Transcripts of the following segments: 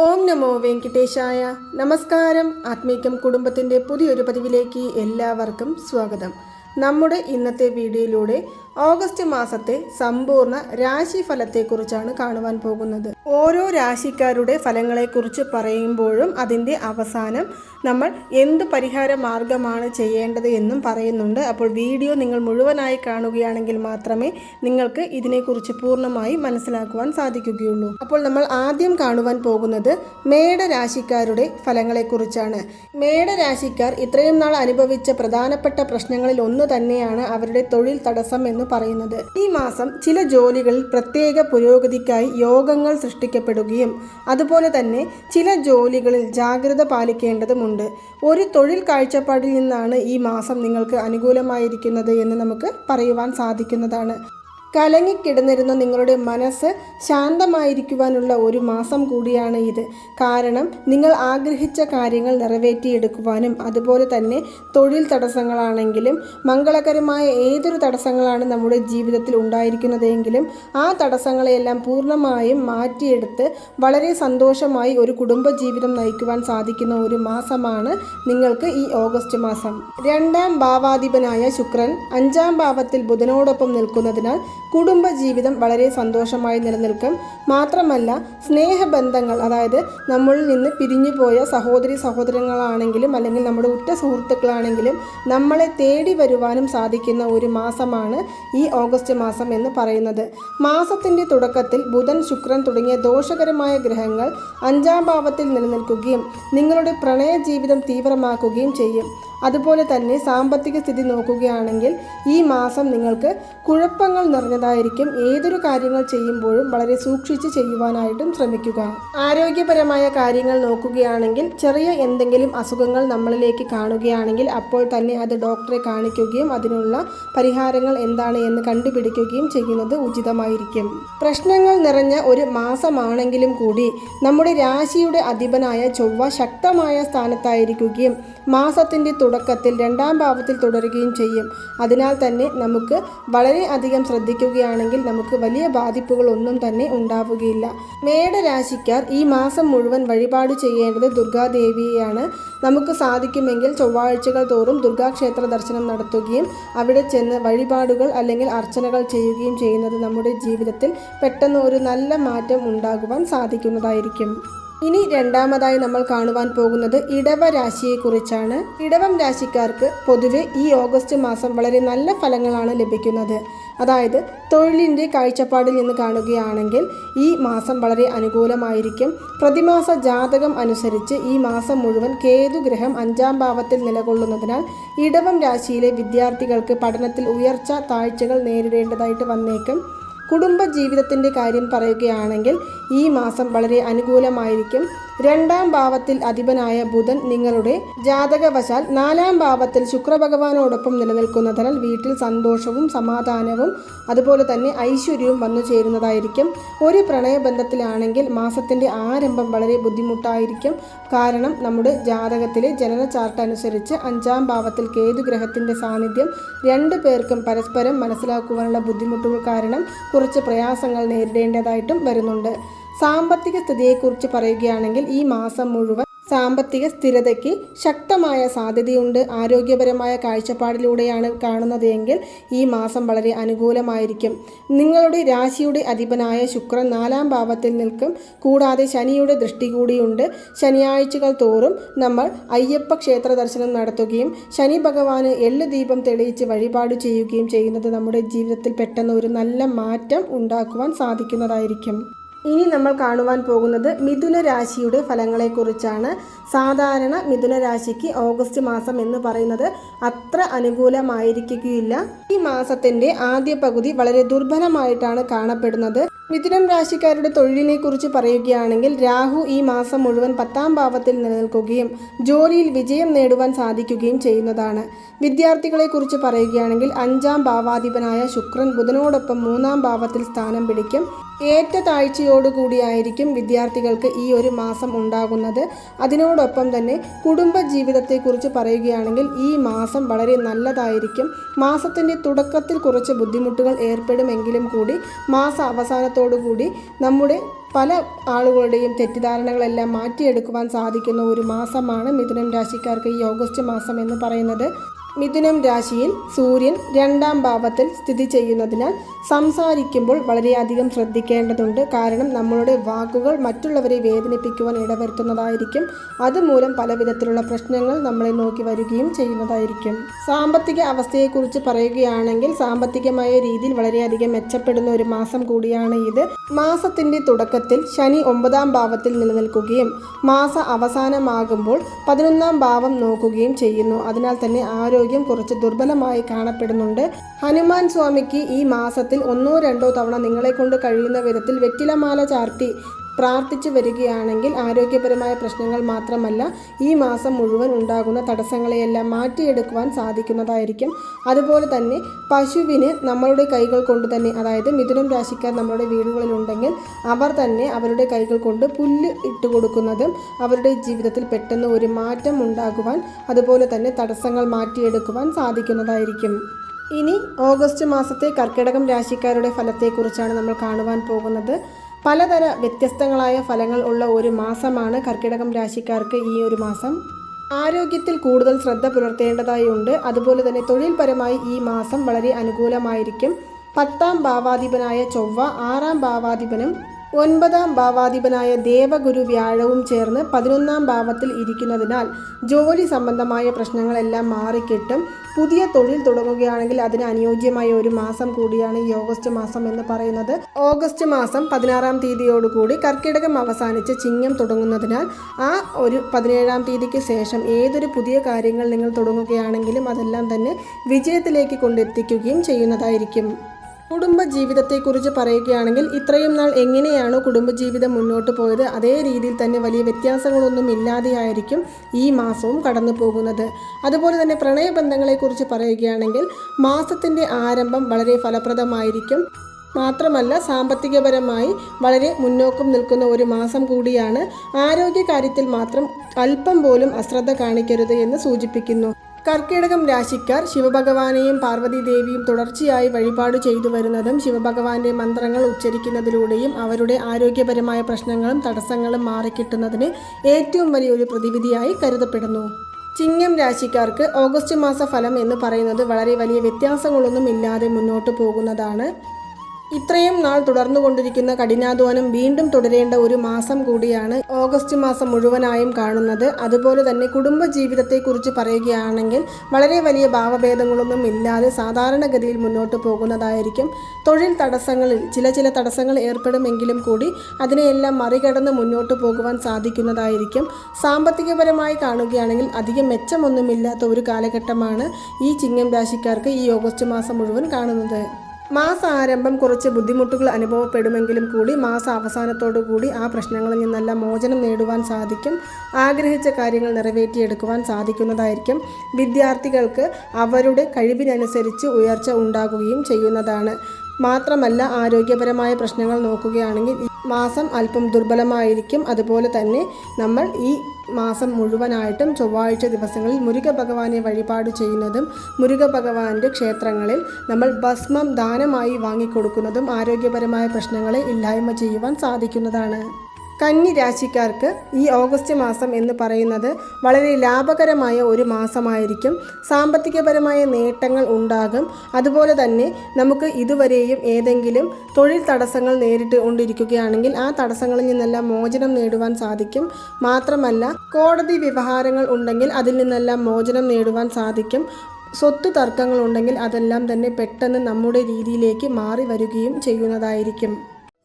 ഓം നമോ വെങ്കിട്ടേശായ. നമസ്കാരം. ആത്മീകം കുടുംബത്തിന്റെ പുതിയൊരു പതിവിലേക്ക് എല്ലാവർക്കും സ്വാഗതം. നമ്മുടെ ഇന്നത്തെ വീഡിയോയിലൂടെ ഓഗസ്റ്റ് മാസത്തെ സമ്പൂർണ രാശിഫലത്തെക്കുറിച്ചാണ് കാണുവാൻ പോകുന്നത്. ഓരോ രാശിക്കാരുടെ ഫലങ്ങളെക്കുറിച്ച് പറയുമ്പോഴും അതിന്റെ അവസാനം നമ്മൾ എന്ത് പരിഹാര മാർഗമാണ് ചെയ്യേണ്ടത് എന്നും പറയുന്നുണ്ട്. അപ്പോൾ വീഡിയോ നിങ്ങൾ മുഴുവനായി കാണുകയാണെങ്കിൽ മാത്രമേ നിങ്ങൾക്ക് ഇതിനെക്കുറിച്ച് പൂർണമായി മനസ്സിലാക്കുവാൻ സാധിക്കുകയുള്ളൂ. അപ്പോൾ നമ്മൾ ആദ്യം കാണുവാൻ പോകുന്നത് മേടരാശിക്കാരുടെ ഫലങ്ങളെക്കുറിച്ചാണ്. മേടരാശിക്കാർ ഇത്രയും നാൾ അനുഭവിച്ച പ്രധാനപ്പെട്ട പ്രശ്നങ്ങളിൽ ഒന്ന് തന്നെയാണ് അവരുടെ തൊഴിൽ തടസ്സം എന്ന് പറയുന്നത്. ഈ മാസം ചില ജോലികളിൽ പ്രത്യേക പുരോഗതിക്കായി യോഗങ്ങൾ സൃഷ്ടിക്കപ്പെടുകയും അതുപോലെ തന്നെ ചില ജോലികളിൽ ജാഗ്രത പാലിക്കേണ്ടതുമുണ്ട്. ഒരു തൊഴിൽ കാഴ്ചപ്പാടിൽ നിന്നാണ് ഈ മാസം നിങ്ങൾക്ക് അനുകൂലമായിരിക്കുന്നത് എന്ന് നമുക്ക് പറയുവാൻ സാധിക്കുന്നതാണ്. കലങ്ങിക്കിടന്നിരുന്ന നിങ്ങളുടെ മനസ്സ് ശാന്തമായിരിക്കുവാനുള്ള ഒരു മാസം കൂടിയാണ് ഇത്. കാരണം നിങ്ങൾ ആഗ്രഹിച്ച കാര്യങ്ങൾ നിറവേറ്റിയെടുക്കുവാനും അതുപോലെ തന്നെ തൊഴിൽ തടസ്സങ്ങളാണെങ്കിലും മംഗളകരമായ ഏതൊരു തടസ്സങ്ങളാണ് നമ്മുടെ ജീവിതത്തിൽ ഉണ്ടായിരിക്കുന്നതെങ്കിലും ആ തടസ്സങ്ങളെയെല്ലാം പൂർണമായും മാറ്റിയെടുത്ത് വളരെ സന്തോഷമായി ഒരു കുടുംബജീവിതം നയിക്കുവാൻ സാധിക്കുന്ന ഒരു മാസമാണ് നിങ്ങൾക്ക് ഈ ഓഗസ്റ്റ് മാസം. രണ്ടാം ഭാവാധിപനായ ശുക്രൻ അഞ്ചാം ഭാവത്തിൽ ബുധനോടൊപ്പം നിൽക്കുന്നതിനാൽ കുടുംബജീവിതം വളരെ സന്തോഷമായി നിലനിൽക്കും. മാത്രമല്ല സ്നേഹബന്ധങ്ങൾ അതായത് നമ്മളിൽ നിന്ന് പിരിഞ്ഞുപോയ സഹോദരി സഹോദരങ്ങളാണെങ്കിലും അല്ലെങ്കിൽ നമ്മുടെ ഉറ്റ സുഹൃത്തുക്കളാണെങ്കിലും നമ്മളെ തേടി വരുവാനും സാധിക്കുന്ന ഒരു മാസമാണ് ഈ ഓഗസ്റ്റ് മാസം എന്ന് പറയുന്നത്. മാസത്തിന്റെ തുടക്കത്തിൽ ബുധൻ ശുക്രൻ തുടങ്ങിയ ദോഷകരമായ ഗ്രഹങ്ങൾ അഞ്ചാം ഭാവത്തിൽ നിലനിൽക്കുകയും നിങ്ങളുടെ പ്രണയ ജീവിതം തീവ്രമാക്കുകയും ചെയ്യും. അതുപോലെ തന്നെ സാമ്പത്തിക സ്ഥിതി നോക്കുകയാണെങ്കിൽ ഈ മാസം നിങ്ങൾക്ക് കുഴപ്പങ്ങൾ നിറഞ്ഞതായിരിക്കും. ഏതൊരു കാര്യങ്ങൾ ചെയ്യുമ്പോഴും വളരെ സൂക്ഷിച്ച് ചെയ്യുവാനായിട്ടും ശ്രമിക്കുക. ആരോഗ്യപരമായ കാര്യങ്ങൾ നോക്കുകയാണെങ്കിൽ ചെറിയ എന്തെങ്കിലും അസുഖങ്ങൾ നമ്മളിലേക്ക് കാണുകയാണെങ്കിൽ അപ്പോൾ തന്നെ അത് ഡോക്ടറെ കാണിക്കുകയും അതിനുള്ള പരിഹാരങ്ങൾ എന്താണ് എന്ന് കണ്ടുപിടിക്കുകയും ചെയ്യുന്നത് ഉചിതമായിരിക്കും. പ്രശ്നങ്ങൾ നിറഞ്ഞ ഒരു മാസമാണെങ്കിലും കൂടി നമ്മുടെ രാശിയുടെ അധിപനായ ചൊവ്വ ശക്തമായ സ്ഥാനത്തായിരിക്കുകയും മാസത്തിന്റെ തുടക്കത്തിൽ രണ്ടാം ഭാവത്തിൽ തുടരുകയും ചെയ്യും. അതിനാൽ തന്നെ നമുക്ക് വളരെ അധികം ശ്രദ്ധിക്കുകയാണെങ്കിൽ നമുക്ക് വലിയ ബാധിപ്പുകളൊന്നും തന്നെ ഉണ്ടാവുകയില്ല. മേടരാശിക്കാർ ഈ മാസം മുഴുവൻ വഴിപാട് ചെയ്യേണ്ടത് ദുർഗാദേവിയെയാണ്. നമുക്ക് സാധിക്കുമെങ്കിൽ ചൊവ്വാഴ്ചകൾ തോറും ദുർഗാക്ഷേത്ര ദർശനം നടത്തുകയും അവിടെ ചെന്ന് വഴിപാടുകൾ അല്ലെങ്കിൽ അർച്ചനകൾ ചെയ്യുകയും ചെയ്യുന്നത് നമ്മുടെ ജീവിതത്തിൽ പെട്ടെന്ന് ഒരു നല്ല മാറ്റം ഉണ്ടാകുവാൻ സാധിക്കുന്നതായിരിക്കും. ഇനി രണ്ടാമതായി നമ്മൾ കാണുവാൻ പോകുന്നത് ഇടവ രാശിയെക്കുറിച്ചാണ്. ഇടവം രാശിക്കാർക്ക് പൊതുവെ ഈ ഓഗസ്റ്റ് മാസം വളരെ നല്ല ഫലങ്ങളാണ് ലഭിക്കുന്നത്. അതായത് തൊഴിലിന്റെ കാഴ്ചപ്പാടിൽ നിന്ന് കാണുകയാണെങ്കിൽ ഈ മാസം വളരെ അനുകൂലമായിരിക്കും. പ്രതിമാസ ജാതകം അനുസരിച്ച് ഈ മാസം മുഴുവൻ കേതുഗ്രഹം അഞ്ചാം ഭാവത്തിൽ നിലകൊള്ളുന്നതിനാൽ ഇടവം രാശിയിലെ വിദ്യാർത്ഥികൾക്ക് പഠനത്തിൽ ഉയർച്ച താഴ്ചകൾ നേരിടേണ്ടതായിട്ട് വന്നേക്കും. കുടുംബ ജീവിതത്തിന്റെ കാര്യം പറയുകയാണെങ്കിൽ ഈ മാസം വളരെ അനുകൂലമായിരിക്കും. രണ്ടാം ഭാവത്തിൽ അധിപനായ ബുധൻ നിങ്ങളുടെ ജാതകവശാൽ നാലാം ഭാവത്തിൽ ശുക്രഭഗവാനോടൊപ്പം നിലനിൽക്കുന്നതിനാൽ വീട്ടിൽ സന്തോഷവും സമാധാനവും അതുപോലെ തന്നെ ഐശ്വര്യവും വന്നു ചേരുന്നതായിരിക്കും. ഒരു പ്രണയബന്ധത്തിലാണെങ്കിൽ മാസത്തിന്റെ ആരംഭം വളരെ ബുദ്ധിമുട്ടായിരിക്കും. കാരണം നമ്മുടെ ജാതകത്തിലെ ജനന ചാർട്ട് അനുസരിച്ച് അഞ്ചാം ഭാവത്തിൽ കേതുഗ്രഹത്തിന്റെ സാന്നിധ്യം രണ്ടു പേർക്കും പരസ്പരം മനസ്സിലാക്കുവാനുള്ള ബുദ്ധിമുട്ടുകൾ കാരണം കുറച്ച് പ്രയാസങ്ങൾ നേരിടേണ്ടതായിട്ടും വരുന്നുണ്ട്. സാമ്പത്തിക സ്ഥിതിയെക്കുറിച്ച് പറയുകയാണെങ്കിൽ ഈ മാസം മുഴുവൻ സാമ്പത്തിക സ്ഥിരതയ്ക്ക് ശക്തമായ സാധ്യതയുണ്ട്. ആരോഗ്യപരമായ കാഴ്ചപ്പാടിലൂടെയാണ് കാണുന്നതെങ്കിൽ ഈ മാസം വളരെ അനുകൂലമായിരിക്കും. നിങ്ങളുടെ രാശിയുടെ അധിപനായ ശുക്രൻ നാലാം ഭാവത്തിൽ നിൽക്കും. കൂടാതെ ശനിയുടെ ദൃഷ്ടി കൂടിയുണ്ട്. ശനിയാഴ്ചകൾ തോറും നമ്മൾ അയ്യപ്പ ക്ഷേത്ര ദർശനം നടത്തുകയും ശനി ഭഗവാന് എള്ളു ദീപം തെളിയിച്ച് വഴിപാട് ചെയ്യുകയും ചെയ്യുന്നത് നമ്മുടെ ജീവിതത്തിൽ പെട്ടെന്ന് ഒരു നല്ല മാറ്റം ഉണ്ടാക്കുവാൻ സാധിക്കുന്നതായിരിക്കും. ഇനി നമ്മൾ കാണുവാൻ പോകുന്നത് മിഥുന രാശിയുടെ ഫലങ്ങളെക്കുറിച്ചാണ്. സാധാരണ മിഥുന രാശിക്ക് ഓഗസ്റ്റ് മാസം എന്ന് പറയുന്നത് അത്ര അനുകൂലമായിരിക്കുകയില്ല. ഈ മാസത്തിന്റെ ആദ്യ പകുതി വളരെ ദുർബലമായിട്ടാണ് കാണപ്പെടുന്നത്. മിഥുനം രാശിക്കാരുടെ തൊഴിലിനെ കുറിച്ച് പറയുകയാണെങ്കിൽ രാഹു ഈ മാസം മുഴുവൻ പത്താം ഭാവത്തിൽ നിലനിൽക്കുകയും ജോലിയിൽ വിജയം നേടുവാൻ സാധിക്കുകയും ചെയ്യുന്നതാണ്. വിദ്യാർത്ഥികളെ കുറിച്ച് പറയുകയാണെങ്കിൽ അഞ്ചാം ഭാവാധിപനായ ശുക്രൻ ബുധനോടൊപ്പം മൂന്നാം ഭാവത്തിൽ സ്ഥാനം പിടിക്കും. ഏറ്റ താഴ്ചയോടുകൂടിയായിരിക്കും വിദ്യാർത്ഥികൾക്ക് ഈ ഒരു മാസം ഉണ്ടാകുന്നത്. അതിനോടൊപ്പം തന്നെ കുടുംബ ജീവിതത്തെക്കുറിച്ച് പറയുകയാണെങ്കിൽ ഈ മാസം വളരെ നല്ലതായിരിക്കും. മാസത്തിന്റെ തുടക്കത്തിൽ കുറച്ച് ബുദ്ധിമുട്ടുകൾ ഏർപ്പെടുമെങ്കിലും കൂടി മാസ അവസാനത്തോടുകൂടി നമ്മുടെ പല ആളുകളുടെയും തെറ്റിദ്ധാരണകളെല്ലാം മാറ്റിയെടുക്കുവാൻ സാധിക്കുന്ന ഒരു മാസമാണ് മിഥുനം രാശിക്കാർക്ക് ഈ ഓഗസ്റ്റ് മാസം എന്ന് പറയുന്നത്. മിഥുനം രാശിയിൽ സൂര്യൻ രണ്ടാം ഭാവത്തിൽ സ്ഥിതി ചെയ്യുന്നതിനാൽ സംസാരിക്കുമ്പോൾ വളരെയധികം ശ്രദ്ധിക്കേണ്ടതുണ്ട്. കാരണം നമ്മളുടെ വാക്കുകൾ മറ്റുള്ളവരെ വേദനിപ്പിക്കുവാൻ ഇടവരുത്തുന്നതായിരിക്കും. അതുമൂലം പല വിധത്തിലുള്ള പ്രശ്നങ്ങൾ നമ്മളെ നോക്കി വരികയും ചെയ്യുന്നതായിരിക്കും. സാമ്പത്തിക അവസ്ഥയെക്കുറിച്ച് പറയുകയാണെങ്കിൽ സാമ്പത്തികമായ രീതിയിൽ വളരെയധികം മെച്ചപ്പെടുന്ന ഒരു മാസം കൂടിയാണ് ഇത്. മാസത്തിന്റെ തുടക്കത്തിൽ ശനി ഒമ്പതാം ഭാവത്തിൽ നിലനിൽക്കുകയും മാസ അവസാനമാകുമ്പോൾ പതിനൊന്നാം ഭാവം നോക്കുകയും ചെയ്യുന്നു. അതിനാൽ തന്നെ ആരോഗ്യം കുറച്ച് ദുർബലമായി കാണപ്പെടുന്നുണ്ട്. ഹനുമാൻ സ്വാമിക്ക് ഈ മാസത്തിൽ ഒന്നോ രണ്ടോ തവണ നിങ്ങളെ കൊണ്ട് കഴിയുന്ന വിധത്തിൽ വെറ്റിലമാല ചാർത്തി പ്രാർത്ഥിച്ചു വരികയാണെങ്കിൽ ആരോഗ്യപരമായ പ്രശ്നങ്ങൾ മാത്രമല്ല ഈ മാസം മുഴുവൻ ഉണ്ടാകുന്ന തടസ്സങ്ങളെയെല്ലാം മാറ്റിയെടുക്കുവാൻ സാധിക്കുന്നതായിരിക്കും. അതുപോലെ തന്നെ പശുവിന് നമ്മളുടെ കൈകൾ കൊണ്ട് തന്നെ അതായത് മിഥുനം രാശിക്കാർ നമ്മളുടെ വീടുകളിലുണ്ടെങ്കിൽ അവർ തന്നെ അവരുടെ കൈകൾ കൊണ്ട് പുല്ല് ഇട്ട് കൊടുക്കുന്നതും അവരുടെ ജീവിതത്തിൽ പെട്ടെന്ന് ഒരു മാറ്റം ഉണ്ടാകുവാൻ അതുപോലെ തന്നെ തടസ്സങ്ങൾ മാറ്റിയെടുക്കുവാൻ സാധിക്കുന്നതായിരിക്കും. ഇനി ഓഗസ്റ്റ് മാസത്തെ കർക്കിടകം രാശിക്കാരുടെ ഫലത്തെക്കുറിച്ചാണ് നമ്മൾ കാണുവാൻ പോകുന്നത്. പലതര വ്യത്യസ്തങ്ങളായ ഫലങ്ങൾ ഉള്ള ഒരു മാസമാണ് കർക്കിടകം രാശിക്കാർക്ക് ഈ ഒരു മാസം. ആരോഗ്യത്തിൽ കൂടുതൽ ശ്രദ്ധ പുലർത്തേണ്ടതായി ഉണ്ട്. അതുപോലെ തന്നെ തൊഴിൽപരമായി ഈ മാസം വളരെ അനുകൂലമായിരിക്കും. പത്താം ഭാവാധിപനായ ചൊവ്വ ആറാം ഭാവാധിപനും ഒൻപതാം ഭാവാധിപനായ ദേവഗുരു വ്യാഴവും ചേർന്ന് പതിനൊന്നാം ഭാവത്തിൽ ഇരിക്കുന്നതിനാൽ ജോലി സംബന്ധമായ പ്രശ്നങ്ങളെല്ലാം മാറിക്കിട്ടും. പുതിയ തൊഴിൽ തുടങ്ങുകയാണെങ്കിൽ അതിന് അനുയോജ്യമായ ഒരു മാസം കൂടിയാണ് ഈ ഓഗസ്റ്റ് മാസം എന്ന് പറയുന്നത്. ഓഗസ്റ്റ് മാസം പതിനാറാം തീയതിയോടുകൂടി കർക്കിടകം അവസാനിച്ച് ചിങ്ങം തുടങ്ങുന്നതിനാൽ ആ ഒരു പതിനേഴാം തീയതിക്ക് ശേഷം ഏതൊരു പുതിയ കാര്യങ്ങൾ നിങ്ങൾ തുടങ്ങുകയാണെങ്കിലും അതെല്ലാം തന്നെ വിജയത്തിലേക്ക് കൊണ്ടെത്തിക്കുകയും ചെയ്യുന്നതായിരിക്കും. കുടുംബ ജീവിതത്തെക്കുറിച്ച് പറയുകയാണെങ്കിൽ ഇത്രയും നാൾ എങ്ങനെയാണോ കുടുംബജീവിതം മുന്നോട്ട് പോയത് അതേ രീതിയിൽ തന്നെ വലിയ വ്യത്യാസങ്ങളൊന്നും ഇല്ലാതെയായിരിക്കും ഈ മാസവും കടന്നു പോകുന്നത്. അതുപോലെ തന്നെ പ്രണയബന്ധങ്ങളെക്കുറിച്ച് പറയുകയാണെങ്കിൽ മാസത്തിന്റെ ആരംഭം വളരെ ഫലപ്രദമായിരിക്കും. മാത്രമല്ല സാമ്പത്തികപരമായി വളരെ മുന്നോക്കം നിൽക്കുന്ന ഒരു മാസം കൂടിയാണ്. ആരോഗ്യകാര്യത്തിൽ മാത്രം അല്പം പോലും അശ്രദ്ധ കാണിക്കരുത് എന്ന് സൂചിപ്പിക്കുന്നു. കർക്കിടകം രാശിക്കാർ ശിവഭഗവാനെയും പാർവതി ദേവിയും തുടർച്ചയായി വഴിപാട് ചെയ്തു വരുന്നതും ശിവഭഗവാന്റെ മന്ത്രങ്ങൾ ഉച്ചരിക്കുന്നതിലൂടെയും അവരുടെ ആരോഗ്യപരമായ പ്രശ്നങ്ങളും തടസ്സങ്ങളും മാറിക്കിട്ടുന്നതിന് ഏറ്റവും വലിയൊരു പ്രതിവിധിയായി കരുതപ്പെടുന്നു. ചിങ്ങം രാശിക്കാർക്ക് ഓഗസ്റ്റ് മാസ ഫലം എന്ന് പറയുന്നത് വളരെ വലിയ വ്യത്യാസങ്ങളൊന്നും ഇല്ലാതെ മുന്നോട്ട് പോകുന്നതാണ്. ഇത്രയും നാൾ തുടർന്നു കൊണ്ടിരിക്കുന്ന കഠിനാധ്വാനം വീണ്ടും തുടരേണ്ട ഒരു മാസം കൂടിയാണ് ഓഗസ്റ്റ് മാസം മുഴുവനായും കാണുന്നത്. അതുപോലെ തന്നെ കുടുംബ ജീവിതത്തെക്കുറിച്ച് പറയുകയാണെങ്കിൽ വളരെ വലിയ ഭാവഭേദങ്ങളൊന്നും ഇല്ലാതെ സാധാരണഗതിയിൽ മുന്നോട്ട് പോകുന്നതായിരിക്കും. തൊഴിൽ തടസ്സങ്ങളിൽ ചില ചില തടസ്സങ്ങൾ ഏർപ്പെടുമെങ്കിലും കൂടി അതിനെയെല്ലാം മറികടന്ന് മുന്നോട്ട് പോകുവാൻ സാധിക്കുന്നതായിരിക്കും. സാമ്പത്തികപരമായി കാണുകയാണെങ്കിൽ അധികം മെച്ചമൊന്നുമില്ലാത്ത ഒരു കാലഘട്ടമാണ് ഈ ചിങ്ങം രാശിക്കാർക്ക് ഈ ഓഗസ്റ്റ് മാസം മുഴുവൻ കാണുന്നത്. മാസ ആരംഭം കുറച്ച് ബുദ്ധിമുട്ടുകൾ അനുഭവപ്പെടുമെങ്കിലും കൂടി മാസ അവസാനത്തോടു കൂടി ആ പ്രശ്നങ്ങളിൽ നിന്നെല്ലാം മോചനം നേടുവാൻ സാധിക്കും. ആഗ്രഹിച്ച കാര്യങ്ങൾ നിറവേറ്റിയെടുക്കുവാൻ സാധിക്കുന്നതായിരിക്കും. വിദ്യാർത്ഥികൾക്ക് അവരുടെ കഴിവിനനുസരിച്ച് ഉയർച്ച ഉണ്ടാകുകയും ചെയ്യുന്നതാണ്. മാത്രമല്ല ആരോഗ്യപരമായ പ്രശ്നങ്ങൾ നോക്കുകയാണെങ്കിൽ മാസം അല്പം ദുർബലമായിരിക്കും. അതുപോലെ തന്നെ നമ്മൾ ഈ മാസം മുഴുവനായിട്ടും ചൊവ്വാഴ്ച ദിവസങ്ങളിൽ മുരുക ഭഗവാനെ വഴിപാട് ചെയ്യുന്നതും മുരുക ഭഗവാന്റെ ക്ഷേത്രങ്ങളിൽ നമ്മൾ ഭസ്മം ദാനമായി വാങ്ങിക്കൊടുക്കുന്നതും ആരോഗ്യപരമായ പ്രശ്നങ്ങളെ ഇല്ലായ്മ ചെയ്യുവാൻ സാധിക്കുന്നതാണ്. കന്നി രാശിക്കാർക്ക് ഈ ഓഗസ്റ്റ് മാസം എന്ന് പറയുന്നത് വളരെ ലാഭകരമായ ഒരു മാസമായിരിക്കും. സാമ്പത്തികപരമായ നേട്ടങ്ങൾ ഉണ്ടാകും. അതുപോലെ തന്നെ നമുക്ക് ഇതുവരെയും ഏതെങ്കിലും തൊഴിൽ തടസ്സങ്ങൾ നേരിട്ട് കൊണ്ടിരിക്കുകയാണെങ്കിൽ ആ തടസ്സങ്ങളിൽ നിന്നെല്ലാം മോചനം നേടുവാൻ സാധിക്കും. മാത്രമല്ല കോടതി വ്യവഹാരങ്ങൾ ഉണ്ടെങ്കിൽ അതിൽ നിന്നെല്ലാം മോചനം നേടുവാൻ സാധിക്കും. സ്വത്ത് തർക്കങ്ങൾ ഉണ്ടെങ്കിൽ അതെല്ലാം തന്നെ പെട്ടെന്ന് നമ്മുടെ രീതിയിലേക്ക് മാറി വരികയും ചെയ്യുന്നതായിരിക്കും.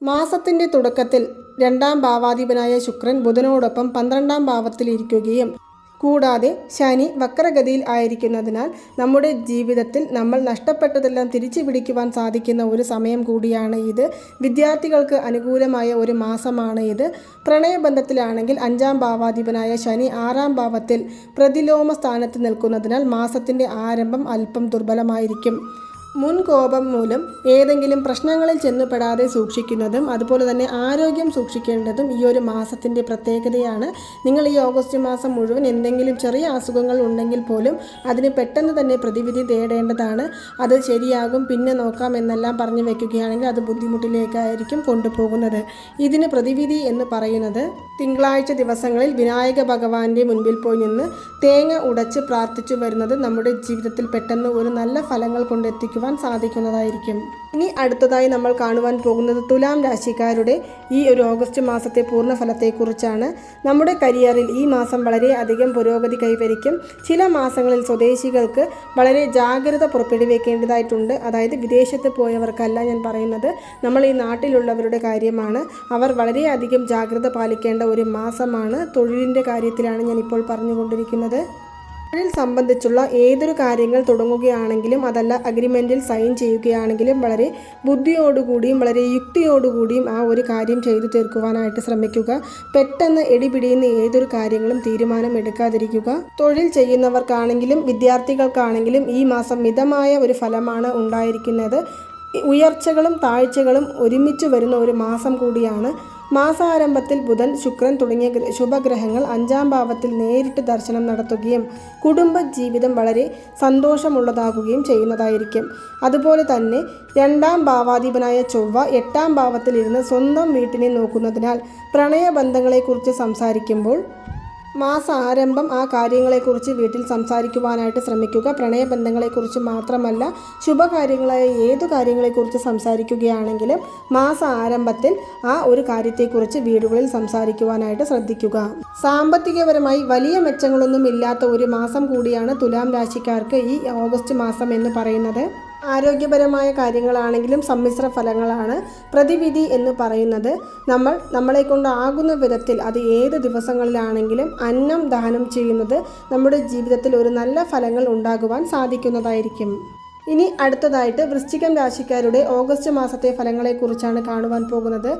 മാസത്തിന്റെ തുടക്കത്തിൽ രണ്ടാം ഭാവാധിപനായ ശുക്രൻ ബുധനോടൊപ്പം പന്ത്രണ്ടാം ഭാവത്തിലിരിക്കുകയും കൂടാതെ ശനി വക്രഗതിയിൽ ആയിരിക്കുന്നതിനാൽ നമ്മുടെ ജീവിതത്തിൽ നമ്മൾ നഷ്ടപ്പെട്ടതെല്ലാം തിരിച്ചു പിടിക്കുവാൻ സാധിക്കുന്ന ഒരു സമയം കൂടിയാണ് ഇത്. വിദ്യാർത്ഥികൾക്ക് അനുകൂലമായ ഒരു മാസമാണ് ഇത്. പ്രണയബന്ധത്തിലാണെങ്കിൽ അഞ്ചാം ഭാവാധിപനായ ശനി ആറാം ഭാവത്തിൽ പ്രതിലോമ സ്ഥാനത്ത് നിൽക്കുന്നതിനാൽ മാസത്തിന്റെ ആരംഭം അല്പം ദുർബലമായിരിക്കും. മുൻകോപം മൂലം ഏതെങ്കിലും പ്രശ്നങ്ങളിൽ ചെന്നുപെടാതെ സൂക്ഷിക്കുന്നതും അതുപോലെ തന്നെ ആരോഗ്യം സൂക്ഷിക്കേണ്ടതും ഈ ഒരു മാസത്തിന്റെ പ്രത്യേകതയാണ്. നിങ്ങൾ ഈ ഓഗസ്റ്റ് മാസം മുഴുവൻ എന്തെങ്കിലും ചെറിയ അസുഖങ്ങൾ ഉണ്ടെങ്കിൽ പോലും അതിന് പെട്ടെന്ന് തന്നെ പ്രതിവിധി തേടേണ്ടതാണ്. അത് ശരിയാകും പിന്നെ നോക്കാം എന്നെല്ലാം പറഞ്ഞു വെക്കുകയാണെങ്കിൽ അത് ബുദ്ധിമുട്ടിലേക്കായിരിക്കും കൊണ്ടുപോകുന്നത്. ഇതിന് പ്രതിവിധി എന്ന് പറയുന്നത് തിങ്കളാഴ്ച ദിവസങ്ങളിൽ വിനായക ഭഗവാന്റെ മുൻപിൽ പോയി നിന്ന് തേങ്ങ ഉടച്ച് പ്രാർത്ഥിച്ചു വരുന്നത് നമ്മുടെ ജീവിതത്തിൽ പെട്ടെന്ന് ഒരു നല്ല ഫലങ്ങൾ കൊണ്ടെത്തിക്കുവാൻ സാധിക്കുന്നതായിരിക്കും. ഇനി അടുത്തതായി നമ്മൾ കാണുവാൻ പോകുന്നത് തുലാം രാശിക്കാരുടെ ഈ ഒരു ഓഗസ്റ്റ് മാസത്തെ പൂർണ ഫലത്തെക്കുറിച്ചാണ് നമ്മുടെ കരിയറിൽ ഈ മാസം വളരെ അധികം പുരോഗതി കൈവരിക്കും. ചില മാസങ്ങളിൽ സ്വദേശികൾക്ക് വളരെ ജാഗ്രത പുറപ്പെടുവിക്കേണ്ടതായിട്ടുണ്ട്. അതായത് വിദേശത്ത് പോയവർക്കല്ല ഞാൻ പറയുന്നത്. നമ്മൾ ഈ നാട്ടിലുള്ളവരുടെ കാര്യമാണ്. അവർ വളരെയധികം ജാഗ്രത പാലിക്കേണ്ട ഒരു മാസമാണ്. തൊഴിലിന്റെ കാര്യത്തിലാണ് ഞാനിപ്പോൾ പറഞ്ഞുകൊണ്ടിരിക്കുന്നത്. തൊഴിൽ സംബന്ധിച്ചുള്ള ഏതൊരു കാര്യങ്ങൾ തുടങ്ങുകയാണെങ്കിലും അതല്ല അഗ്രിമെന്റിൽ സൈൻ ചെയ്യുകയാണെങ്കിലും വളരെ ബുദ്ധിയോടുകൂടിയും വളരെ യുക്തിയോടുകൂടിയും ആ ഒരു കാര്യം ചെയ്തു തീർക്കുവാനായിട്ട് ശ്രമിക്കുക. പെട്ടെന്ന് എടിപിടിയുന്ന ഏതൊരു കാര്യങ്ങളും തീരുമാനം എടുക്കാതിരിക്കുക തൊഴിൽ ചെയ്യുന്നവർക്കാണെങ്കിലും വിദ്യാർത്ഥികൾക്കാണെങ്കിലും ഈ മാസം മിതമായ ഒരു ഫലമാണ് ഉണ്ടായിരിക്കുന്നത്. ഉയർച്ചകളും താഴ്ചകളും ഒരുമിച്ച് വരുന്ന ഒരു മാസം കൂടിയാണ്. മാസാരംഭത്തിൽ ബുധൻ ശുക്രൻ തുടങ്ങിയ ശുഭഗ്രഹങ്ങൾ അഞ്ചാം ഭാവത്തിൽ നേരിട്ട് ദർശനം നടത്തുകയും കുടുംബ ജീവിതം വളരെ സന്തോഷമുള്ളതാകുകയും ചെയ്യുന്നതായിരിക്കും. അതുപോലെ തന്നെ രണ്ടാം ഭാവാധിപനായ ചൊവ്വ എട്ടാം ഭാവത്തിൽ ഇരുന്ന് സ്വന്തം വീട്ടിനെ നോക്കുന്നതിനാൽ പ്രണയബന്ധങ്ങളെക്കുറിച്ച് സംസാരിക്കുമ്പോൾ മാസ ആരംഭം ആ കാര്യങ്ങളെക്കുറിച്ച് വീട്ടിൽ സംസാരിക്കുവാനായിട്ട് ശ്രമിക്കുക. പ്രണയബന്ധങ്ങളെക്കുറിച്ച് മാത്രമല്ല ശുഭകാര്യങ്ങളായ ഏതു കാര്യങ്ങളെക്കുറിച്ച് സംസാരിക്കുകയാണെങ്കിലും മാസ ആരംഭത്തിൽ ആ ഒരു കാര്യത്തെക്കുറിച്ച് വീടുകളിൽ സംസാരിക്കുവാനായിട്ട് ശ്രദ്ധിക്കുക. സാമ്പത്തികപരമായി വലിയ മെച്ചങ്ങളൊന്നും ഇല്ലാത്ത ഒരു മാസം കൂടിയാണ് തുലാം രാശിക്കാർക്ക് ഈ ഓഗസ്റ്റ് മാസം എന്ന് പറയുന്നത്. ആരോഗ്യപരമായ കാര്യങ്ങളാണെങ്കിലും സമ്മിശ്ര ഫലങ്ങളാണ് പ്രതിവിധി എന്ന് പറയുന്നത്. നമ്മൾ നമ്മളെ കൊണ്ടാകുന്ന വിധത്തിൽ അത് ഏത് ദിവസങ്ങളിലാണെങ്കിലും അന്നം ദാനം ചെയ്യുന്നത് നമ്മുടെ ജീവിതത്തിൽ ഒരു നല്ല ഫലങ്ങൾ ഉണ്ടാകുവാൻ സാധിക്കുന്നതായിരിക്കും. ഇനി അടുത്തതായിട്ട് വൃശ്ചികം രാശിക്കാരുടെ ഓഗസ്റ്റ് മാസത്തെ ഫലങ്ങളെക്കുറിച്ചാണ് കാണുവാൻ പോകുന്നത്.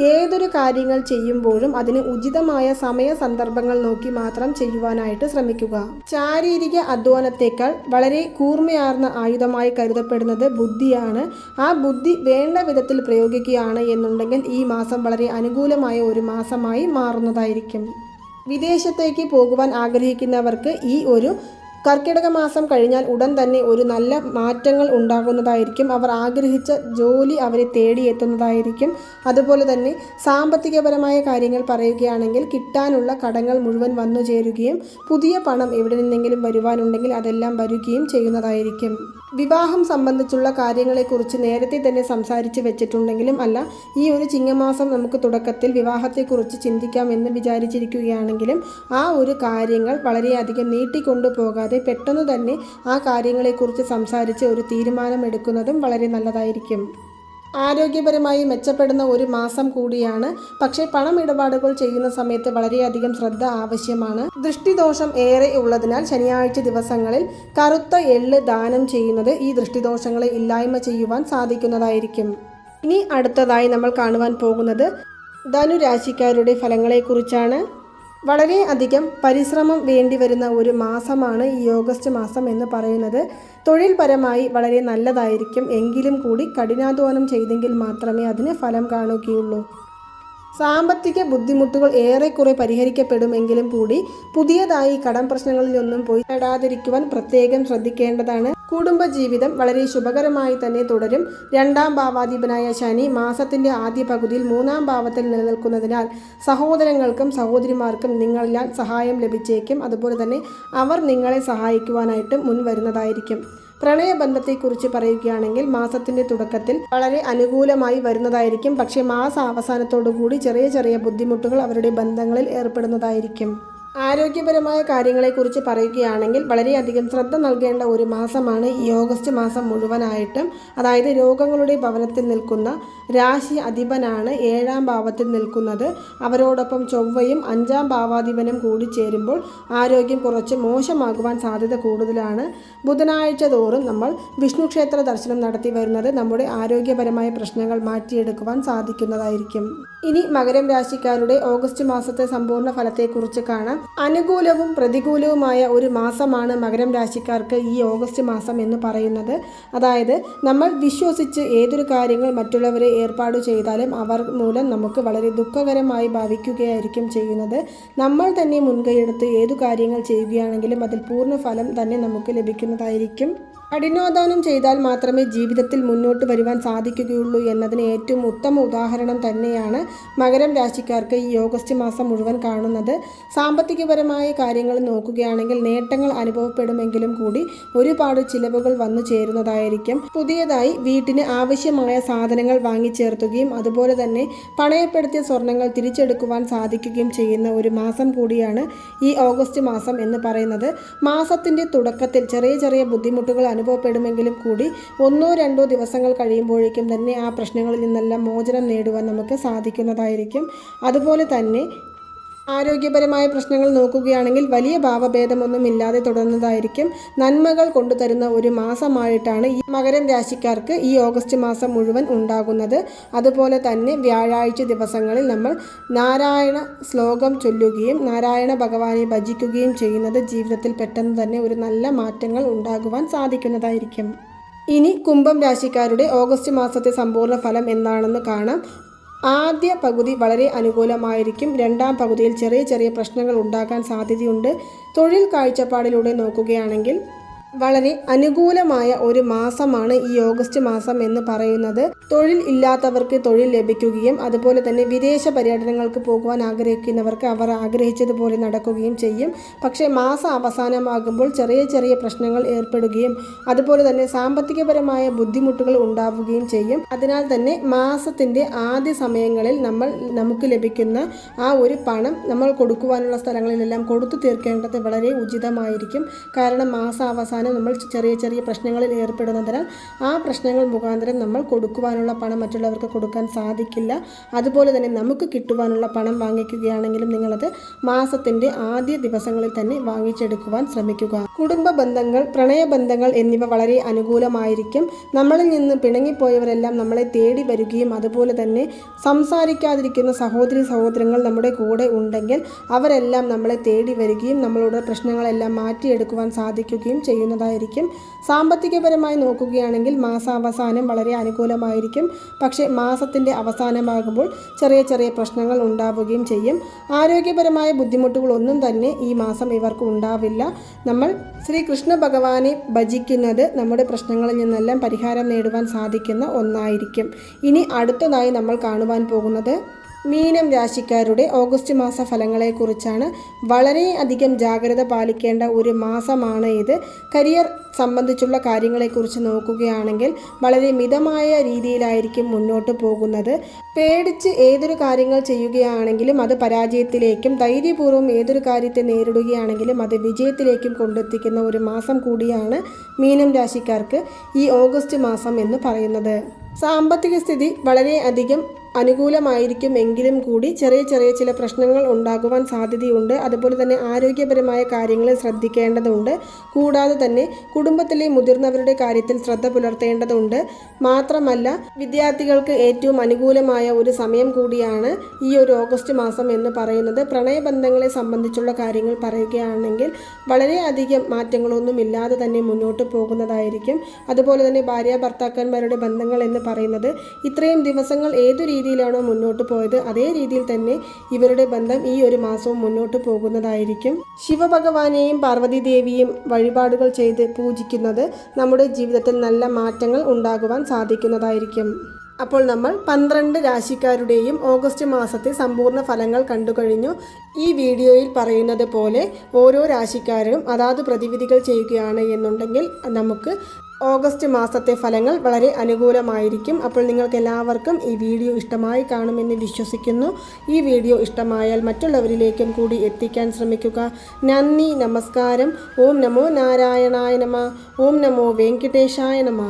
ഏതൊരു കാര്യങ്ങൾ ചെയ്യുമ്പോഴും അതിന് ഉചിതമായ സമയ സന്ദർഭങ്ങൾ നോക്കി മാത്രം ചെയ്യുവാനായിട്ട് ശ്രമിക്കുക. ശാരീരിക അധ്വാനത്തേക്കാൾ വളരെ കൂർമ്മയാർന്ന ആയുധമായി കരുതപ്പെടുന്നത് ബുദ്ധിയാണ്. ആ ബുദ്ധി വേണ്ട വിധത്തിൽ പ്രയോഗിക്കുകയാണ് എന്നുണ്ടെങ്കിൽ ഈ മാസം വളരെ അനുകൂലമായ ഒരു മാസമായി മാറുന്നതായിരിക്കും. വിദേശത്തേക്ക് പോകുവാൻ ആഗ്രഹിക്കുന്നവർക്ക് ഈ ഒരു കർക്കിടക മാസം കഴിഞ്ഞാൽ ഉടൻ തന്നെ ഒരു നല്ല മാറ്റങ്ങൾ ഉണ്ടാകുന്നതായിരിക്കും. അവർ ആഗ്രഹിച്ച ജോലി അവരെ തേടിയെത്തുന്നതായിരിക്കും. അതുപോലെ തന്നെ സാമ്പത്തികപരമായ കാര്യങ്ങൾ പറയുകയാണെങ്കിൽ കിട്ടാനുള്ള കടങ്ങൾ മുഴുവൻ വന്നു ചേരുകയും പുതിയ പണം എവിടെ നിന്നെങ്കിലും വരുവാനുണ്ടെങ്കിൽ അതെല്ലാം വരികയും ചെയ്യുന്നതായിരിക്കും. വിവാഹം സംബന്ധിച്ചുള്ള കാര്യങ്ങളെക്കുറിച്ച് നേരത്തെ തന്നെ സംസാരിച്ച് വെച്ചിട്ടുണ്ടെങ്കിലും അല്ല ഈ ഒരു ചിങ്ങമാസം നമുക്ക് തുടക്കത്തിൽ വിവാഹത്തെക്കുറിച്ച് ചിന്തിക്കാം എന്ന് വിചാരിച്ചിരിക്കുകയാണെങ്കിലും ആ ഒരു കാര്യങ്ങൾ വളരെയധികം നീട്ടിക്കൊണ്ടു പോകാതെ പെട്ടെന്ന് തന്നെ ആ കാര്യങ്ങളെക്കുറിച്ച് സംസാരിച്ച് ഒരു തീരുമാനമെടുക്കുന്നതും വളരെ നല്ലതായിരിക്കും. ആരോഗ്യപരമായി മെച്ചപ്പെടുന്ന ഒരു മാസം കൂടിയാണ്. പക്ഷേ പണം ഇടപാടുകൾ ചെയ്യുന്ന സമയത്ത് വളരെയധികം ശ്രദ്ധ ആവശ്യമാണ്. ദൃഷ്ടിദോഷം ഏറെ ഉള്ളതിനാൽ ശനിയാഴ്ച ദിവസങ്ങളിൽ കറുത്ത എള്ള് ദാനം ചെയ്യുന്നത് ഈ ദൃഷ്ടിദോഷങ്ങളെ ഇല്ലായ്മ ചെയ്യുവാൻ സാധിക്കുന്നതായിരിക്കും. ഇനി അടുത്തതായി നമ്മൾ കാണുവാൻ പോകുന്നത് ധനുരാശിക്കാരുടെ ഫലങ്ങളെക്കുറിച്ചാണ്. വളരെ അധികം പരിശ്രമം വേണ്ടിവരുന്ന ഒരു മാസമാണ് ഈ ഓഗസ്റ്റ് മാസം എന്ന് പറയുന്നത്. തൊഴിൽപരമായി വളരെ നല്ലതായിരിക്കും. എങ്കിലും കൂടി കഠിനാധ്വാനം ചെയ്തെങ്കിൽ മാത്രമേ അതിന് ഫലം കാണുകയുള്ളൂ. സാമ്പത്തിക ബുദ്ധിമുട്ടുകൾ ഏറെക്കുറെ പരിഹരിക്കപ്പെടുമെങ്കിലും കൂടി പുതിയതായി കടം പ്രശ്നങ്ങളിലൊന്നും പോയി പെടാതിരിക്കുവാൻ പ്രത്യേകം ശ്രദ്ധിക്കേണ്ടതാണ്. കുടുംബജീവിതം വളരെ ശുഭകരമായി തന്നെ തുടരും. രണ്ടാം ഭാവാധിപനായ ശനി മാസത്തിന്റെ ആദ്യ പകുതിയിൽ മൂന്നാം ഭാവത്തിൽ നിലനിൽക്കുന്നതിനാൽ സഹോദരങ്ങൾക്കും സഹോദരിമാർക്കും നിങ്ങളിലാൽ സഹായം ലഭിച്ചേക്കും. അതുപോലെ തന്നെ അവർ നിങ്ങളെ സഹായിക്കുവാനായിട്ട് മുൻവരുന്നതായിരിക്കും. പ്രണയബന്ധത്തെക്കുറിച്ച് പറയുകയാണെങ്കിൽ മാസത്തിന്റെ തുടക്കത്തിൽ വളരെ അനുകൂലമായി വരുന്നതായിരിക്കും. പക്ഷേ മാസ അവസാനത്തോടുകൂടി ചെറിയ ചെറിയ ബുദ്ധിമുട്ടുകൾ അവരുടെ ബന്ധങ്ങളിൽ ഏർപ്പെടുന്നതായിരിക്കും. ആരോഗ്യപരമായ കാര്യങ്ങളെക്കുറിച്ച് പറയുകയാണെങ്കിൽ വളരെയധികം ശ്രദ്ധ നൽകേണ്ട ഒരു മാസമാണ് ഈ ഓഗസ്റ്റ് മാസം മുഴുവനായിട്ടും. അതായത് രോഗങ്ങളുടെ ഭവനത്തിൽ നിൽക്കുന്ന രാശി അധിപനാണ് ഏഴാം ഭാവത്തിൽ നിൽക്കുന്നത്. അവരോടൊപ്പം ചൊവ്വയും അഞ്ചാം ഭാവാധിപനും കൂടി ചേരുമ്പോൾ ആരോഗ്യം കുറച്ച് മോശമാകുവാൻ സാധ്യത കൂടുതലാണ്. ബുധനാഴ്ച തോറും നമ്മൾ വിഷ്ണു ക്ഷേത്ര ദർശനം നടത്തി വരുന്നത് നമ്മുടെ ആരോഗ്യപരമായ പ്രശ്നങ്ങൾ മാറ്റിയെടുക്കുവാൻ സാധിക്കുന്നതായിരിക്കും. ഇനി മകരം രാശിക്കാരുടെ ഓഗസ്റ്റ് മാസത്തെ സമ്പൂർണ ഫലത്തെക്കുറിച്ച് കാണാം. അനുകൂലവും പ്രതികൂലവുമായ ഒരു മാസമാണ് മകരം രാശിക്കാർക്ക് ഈ ഓഗസ്റ്റ് മാസം എന്ന് പറയുന്നത്. അതായത് നമ്മൾ വിശ്വസിച്ച് ഏതൊരു കാര്യങ്ങൾ മറ്റുള്ളവരെ ഏർപ്പാട് ചെയ്താലും അവർ മൂലം നമുക്ക് വളരെ ദുഃഖകരമായി ഭാവിക്കുകയായിരിക്കും ചെയ്യുന്നത്. നമ്മൾ തന്നെ മുൻകൈയെടുത്ത് ഏതു കാര്യങ്ങൾ ചെയ്യുകയാണെങ്കിലും അതിൽ പൂർണ ഫലം തന്നെ നമുക്ക് ലഭിക്കുന്നതായിരിക്കും. കഠിനാദാനം ചെയ്താൽ മാത്രമേ ജീവിതത്തിൽ മുന്നോട്ട് വരുവാൻ സാധിക്കുകയുള്ളൂ എന്നതിന് ഏറ്റവും ഉത്തമ ഉദാഹരണം തന്നെയാണ് മകരം രാശിക്കാർക്ക് ഈ ഓഗസ്റ്റ് മാസം മുഴുവൻ കാണുന്നത്. സാമ്പത്തികപരമായ കാര്യങ്ങൾ നോക്കുകയാണെങ്കിൽ നേട്ടങ്ങൾ അനുഭവപ്പെടുമെങ്കിലും കൂടി ഒരുപാട് ചിലവുകൾ വന്നു ചേരുന്നതായിരിക്കും. പുതിയതായി വീട്ടിന് ആവശ്യമായ സാധനങ്ങൾ വാങ്ങിച്ചേർത്തുകയും അതുപോലെ തന്നെ പണയപ്പെടുത്തിയ സ്വർണങ്ങൾ തിരിച്ചെടുക്കുവാൻ സാധിക്കുകയും ചെയ്യുന്ന ഒരു മാസം കൂടിയാണ് ഈ ഓഗസ്റ്റ് മാസം എന്ന് പറയുന്നത്. മാസത്തിന്റെ തുടക്കത്തിൽ ചെറിയ ചെറിയ ബുദ്ധിമുട്ടുകൾ അനുഭവപ്പെടുമെങ്കിലും കൂടി ഒന്നോ രണ്ടോ ദിവസങ്ങൾ കഴിയുമ്പോഴേക്കും തന്നെ ആ പ്രശ്നങ്ങളിൽ നിന്നെല്ലാം മോചനം നേടുവാൻ നമുക്ക് സാധിക്കുന്നതായിരിക്കും. അതുപോലെ തന്നെ ആരോഗ്യപരമായ പ്രശ്നങ്ങൾ നോക്കുകയാണെങ്കിൽ വലിയ ഭാവഭേദമൊന്നും ഇല്ലാതെ തുടർന്നതായിരിക്കും. നന്മകൾ കൊണ്ടുതരുന്ന ഒരു മാസമായിട്ടാണ് ഈ മകരം രാശിക്കാർക്ക് ഈ ഓഗസ്റ്റ് മാസം മുഴുവൻ ഉണ്ടാകുന്നത്. അതുപോലെ തന്നെ വ്യാഴാഴ്ച ദിവസങ്ങളിൽ നമ്മൾ നാരായണ ശ്ലോകം ചൊല്ലുകയും നാരായണ ഭഗവാനെ ഭജിക്കുകയും ചെയ്യുന്നത് ജീവിതത്തിൽ പെട്ടെന്ന് തന്നെ ഒരു നല്ല മാറ്റങ്ങൾ ഉണ്ടാകുവാൻ സാധിക്കുന്നതായിരിക്കും. ഇനി കുംഭം രാശിക്കാരുടെ ഓഗസ്റ്റ് മാസത്തെ സമ്പൂർണ ഫലം എന്താണെന്ന് കാണാം. ആദ്യ പകുതി വളരെ അനുകൂലമായിരിക്കും. രണ്ടാം പകുതിയിൽ ചെറിയ ചെറിയ പ്രശ്നങ്ങൾ ഉണ്ടാക്കാൻ സാധ്യതയുണ്ട്. തൊഴിൽ കാഴ്ചപ്പാടിലൂടെ നോക്കുകയാണെങ്കിൽ വളരെ അനുകൂലമായ ഒരു മാസമാണ് ഈ ഓഗസ്റ്റ് മാസം എന്ന് പറയുന്നത്. തൊഴിൽ ഇല്ലാത്തവർക്ക് തൊഴിൽ ലഭിക്കുകയും അതുപോലെ തന്നെ വിദേശ പര്യടനങ്ങൾക്ക് പോകുവാൻ ആഗ്രഹിക്കുന്നവർക്ക് അവർ ആഗ്രഹിച്ചതുപോലെ നടക്കുകയും ചെയ്യും. പക്ഷേ മാസം അവസാനമാകുമ്പോൾ ചെറിയ ചെറിയ പ്രശ്നങ്ങൾ ഏർപ്പെടുകയും അതുപോലെ തന്നെ സാമ്പത്തികപരമായ ബുദ്ധിമുട്ടുകൾ ഉണ്ടാവുകയും ചെയ്യും. അതിനാൽ തന്നെ മാസത്തിന്റെ ആദ്യ സമയങ്ങളിൽ നമ്മൾ നമുക്ക് ലഭിക്കുന്ന ആ ഒരു പണം നമ്മൾ കൊടുക്കുവാനുള്ള സ്ഥലങ്ങളിലെല്ലാം കൊടുത്തു തീർക്കേണ്ടത് വളരെ ഉചിതമായിരിക്കും. കാരണം മാസാവസാനം നമ്മൾ ചെറിയ ചെറിയ പ്രശ്നങ്ങളിൽ ഏർപ്പെടുന്നതിനാൽ ആ പ്രശ്നങ്ങൾ മുഖാന്തരം നമ്മൾ കൊടുക്കുവാനുള്ള പണം മറ്റുള്ളവർക്ക് കൊടുക്കാൻ സാധിക്കില്ല. അതുപോലെ തന്നെ നമുക്ക് കിട്ടുവാനുള്ള പണം വാങ്ങിക്കുകയാണെങ്കിലും നിങ്ങളത് മാസത്തിന്റെ ആദ്യ ദിവസങ്ങളിൽ തന്നെ വാങ്ങിച്ചെടുക്കുവാൻ ശ്രമിക്കുക. കുടുംബ ബന്ധങ്ങൾ പ്രണയബന്ധങ്ങൾ എന്നിവ വളരെ അനുകൂലമായിരിക്കും. നമ്മളിൽ നിന്ന് പിണങ്ങിപ്പോയവരെല്ലാം നമ്മളെ തേടി വരികയും അതുപോലെ തന്നെ സംസാരിക്കാതിരിക്കുന്ന സഹോദരി സഹോദരങ്ങൾ നമ്മുടെ കൂടെ ഉണ്ടെങ്കിൽ അവരെല്ലാം നമ്മളെ തേടി വരികയും നമ്മളുടെ പ്രശ്നങ്ങളെല്ലാം മാറ്റിയെടുക്കുവാൻ സാധിക്കുകയും ചെയ്യുന്നതായിരിക്കും. സാമ്പത്തികപരമായി നോക്കുകയാണെങ്കിൽ മാസാവസാനം വളരെ അനുകൂലമായിരിക്കും. പക്ഷേ മാസത്തിന്റെ അവസാനമാകുമ്പോൾ ചെറിയ ചെറിയ പ്രശ്നങ്ങൾ ഉണ്ടാവുകയും ചെയ്യും. ആരോഗ്യപരമായ ബുദ്ധിമുട്ടുകളൊന്നും തന്നെ ഈ മാസം ഇവർക്ക് ഉണ്ടാവില്ല. നമ്മൾ ശ്രീ കൃഷ്ണ ഭഗവാനെ ഭജിക്കുന്നത് നമ്മുടെ പ്രശ്നങ്ങളിൽ നിന്നെല്ലാം പരിഹാരം നേടുവാൻ സാധിക്കുന്ന ഒന്നായിരിക്കും. ഇനി അടുത്തതായി നമ്മൾ കാണുവാൻ പോകുന്നത് മീനം രാശിക്കാരുടെ ഓഗസ്റ്റ് മാസ ഫലങ്ങളെക്കുറിച്ചാണ്. വളരെയധികം ജാഗ്രത പാലിക്കേണ്ട ഒരു മാസമാണ് ഇത്. കരിയർ സംബന്ധിച്ചുള്ള കാര്യങ്ങളെക്കുറിച്ച് നോക്കുകയാണെങ്കിൽ വളരെ മിതമായ രീതിയിലായിരിക്കും മുന്നോട്ട് പോകുന്നത്. പേടിച്ച് ഏതൊരു കാര്യങ്ങൾ ചെയ്യുകയാണെങ്കിലും അത് പരാജയത്തിലേക്കും ധൈര്യപൂർവം ഏതൊരു കാര്യത്തെ നേരിടുകയാണെങ്കിലും അത് വിജയത്തിലേക്കും കൊണ്ടെത്തിക്കുന്ന ഒരു മാസം കൂടിയാണ് മീനം രാശിക്കാർക്ക് ഈ ഓഗസ്റ്റ് മാസം എന്ന് പറയുന്നത്. സാമ്പത്തിക സ്ഥിതി വളരെയധികം അനുകൂലമായിരിക്കും എങ്കിലും കൂടി ചെറിയ ചെറിയ ചില പ്രശ്നങ്ങൾ ഉണ്ടാകുവാൻ സാധ്യതയുണ്ട്. അതുപോലെ തന്നെ ആരോഗ്യപരമായ കാര്യങ്ങളിൽ ശ്രദ്ധിക്കേണ്ടതുണ്ട്. കൂടാതെ തന്നെ കുടുംബത്തിലെ മുതിർന്നവരുടെ കാര്യത്തിൽ ശ്രദ്ധ പുലർത്തേണ്ടതുണ്ട്. മാത്രമല്ല വിദ്യാർത്ഥികൾക്ക് ഏറ്റവും അനുകൂലമായ ഒരു സമയം കൂടിയാണ് ഈ ഒരു ഓഗസ്റ്റ് മാസം എന്ന് പറയുന്നത്. പ്രണയബന്ധങ്ങളെ സംബന്ധിച്ചുള്ള കാര്യങ്ങൾ പറയുകയാണെങ്കിൽ വളരെയധികം മാറ്റങ്ങളൊന്നും ഇല്ലാതെ തന്നെ മുന്നോട്ട് പോകുന്നതായിരിക്കും. അതുപോലെ തന്നെ ഭാര്യ ഭർത്താക്കന്മാരുടെ ബന്ധങ്ങൾ എന്ന് പറയുന്നത് ഇത്രയും ദിവസങ്ങൾ ഏതു രീതിയിലാണോ മുന്നോട്ട് പോയത് അതേ രീതിയിൽ തന്നെ ഇവരുടെ ബന്ധം ഈ ഒരു മാസവും മുന്നോട്ട് പോകുന്നതായിരിക്കും. ശിവഭഗവാനെയും പാർവതി ദേവിയും വഴിപാടുകൾ ചെയ്ത് പൂജിക്കുന്നത് നമ്മുടെ ജീവിതത്തിൽ നല്ല മാറ്റങ്ങൾ ഉണ്ടാകുവാൻ സാധിക്കുന്നതായിരിക്കും. അപ്പോൾ നമ്മൾ പന്ത്രണ്ട് രാശിക്കാരുടെയും ഓഗസ്റ്റ് മാസത്തെ സമ്പൂർണ ഫലങ്ങൾ കണ്ടു കഴിഞ്ഞു. ഈ വീഡിയോയിൽ പറയുന്നത് പോലെ ഓരോ രാശിക്കാരും അതാത് പ്രതിവിധികൾ ചെയ്യുകയാണ് എന്നുണ്ടെങ്കിൽ നമുക്ക് ഓഗസ്റ്റ് മാസത്തെ ഫലങ്ങൾ വളരെ അനുകൂലമായിരിക്കും. അപ്പോൾ നിങ്ങൾക്ക് എല്ലാവർക്കും ഈ വീഡിയോ ഇഷ്ടമായി കാണുമെന്ന് വിശ്വസിക്കുന്നു. ഈ വീഡിയോ ഇഷ്ടമായാൽ മറ്റുള്ളവരിലേക്കും കൂടി എത്തിക്കാൻ ശ്രമിക്കുക. നന്ദി നമസ്കാരം. ഓം നമോ നാരായണായ നമ. ഓം നമോ വെങ്കിടേശായ നമ.